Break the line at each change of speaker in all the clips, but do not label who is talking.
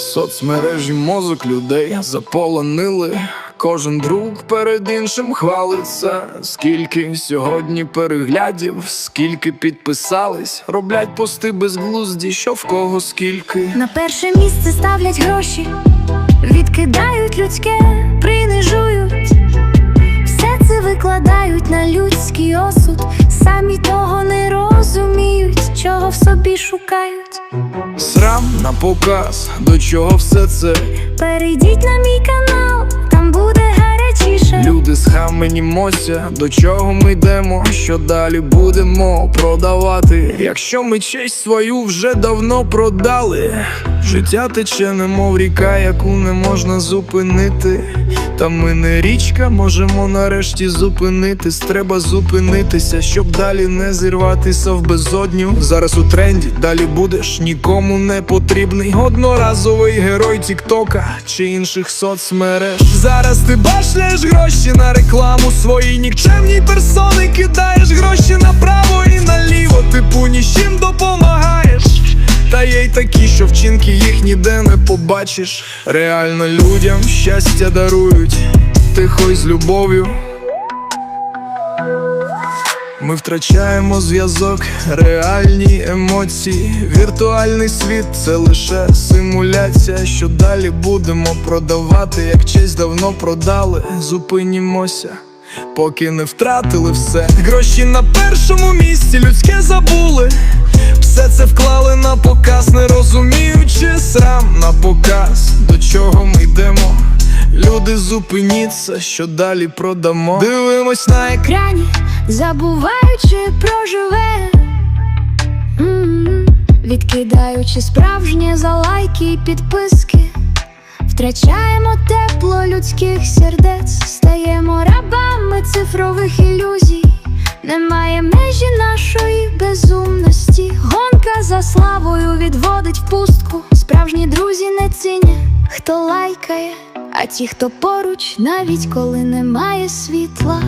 Соцмережі мозок людей заполонили. Кожен друг перед іншим хвалиться. Скільки сьогодні переглядів, скільки підписались, роблять пости безглузді, що в кого скільки.
На перше місце ставлять гроші, відкидають людське, принижують. Все це викладають на людський осуд, самі того не розуміють, чого в собі шукають.
На показ, до чого все це?
Перейдіть на мій канал, там буде гарячіше.
Люди схаменімося, до чого ми йдемо, що далі будемо продавати. Якщо ми честь свою вже давно продали, життя тече, немов ріка, яку не можна зупинити. Та ми не річка, можемо нарешті зупинитись. Треба зупинитися, щоб далі не зірватися в безодню. Зараз у тренді, далі будеш нікому не потрібний. Одноразовий герой Тіктока чи інших соцмереж. Зараз ти башляєш гроші на рекламу своїй нікчемній персони, кидаєш гроші направо ніде не побачиш. Реально людям щастя дарують, тихо й з любов'ю. Ми втрачаємо зв'язок, реальні емоції. Віртуальний світ це лише симуляція. Що далі будемо продавати, як честь давно продали. Зупинімося, поки не втратили все. Гроші на першому місці, людське забули. Все це вклали на показ, не Люди зупиніться, що далі продамо. Дивимось на
екрані, забуваючи про живе, відкидаючи справжнє за лайки і підписки, втрачаємо тепло людських сердець, стаємо рабами цифрових ілюзій. Немає межі нашої безумності. Гонка за славою відводить в пустку. Справжні друзі не цінять, хто лайкає, а ті, хто поруч, навіть коли немає світла.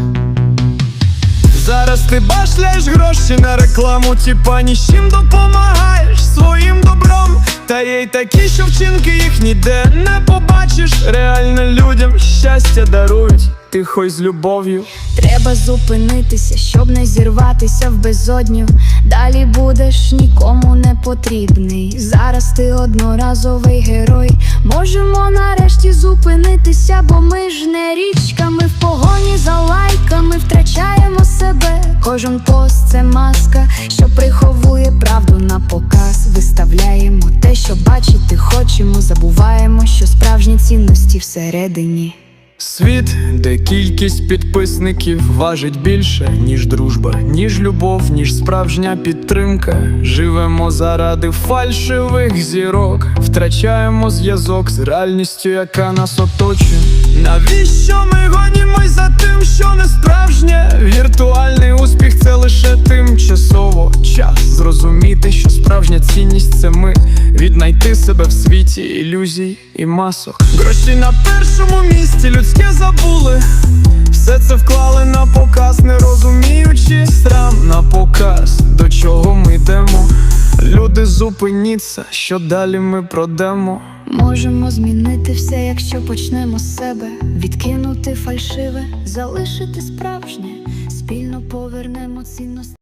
Зараз ти башляєш гроші на рекламу, тіпа чим допомагаєш своїм добром. Та є й такі, що вчинки їх ніде не побачиш. Реально людям щастя дарують, тихо й з любов'ю.
Треба зупинитися, щоб не зірватися в безодню. Далі будеш нікому не потрібний. Зараз ти одноразовий герой. Можемо нарешті зупинитися, бо ми ж не річка, ми в погоні за лайками втрачаємо себе. Кожен пост це маска, що приховує правду на показ. Виставляємо те, що бачити хочемо. Забуваємо, що справжні цінності всередині.
Світ, де кількість підписників важить більше, ніж дружба, ніж любов, ніж справжня підтримка. Живемо заради фальшивих зірок, втрачаємо зв'язок з реальністю, яка нас оточує. Навіщо ми гонімось за тим, що не справжнє? Віртуальний успіх це лише тимчасово час зрозуміти, що справжня цінність це ми віднайти себе в світі ілюзій і масок. Гроші на першому місці Коханське забули, все це вклали на показ, не розуміючи срам на показ, до чого ми йдемо. Люди зупиніться, що далі ми продемо.
Можемо змінити все, якщо почнемо з себе, відкинути фальшиве, залишити справжнє, спільно повернемо цінності.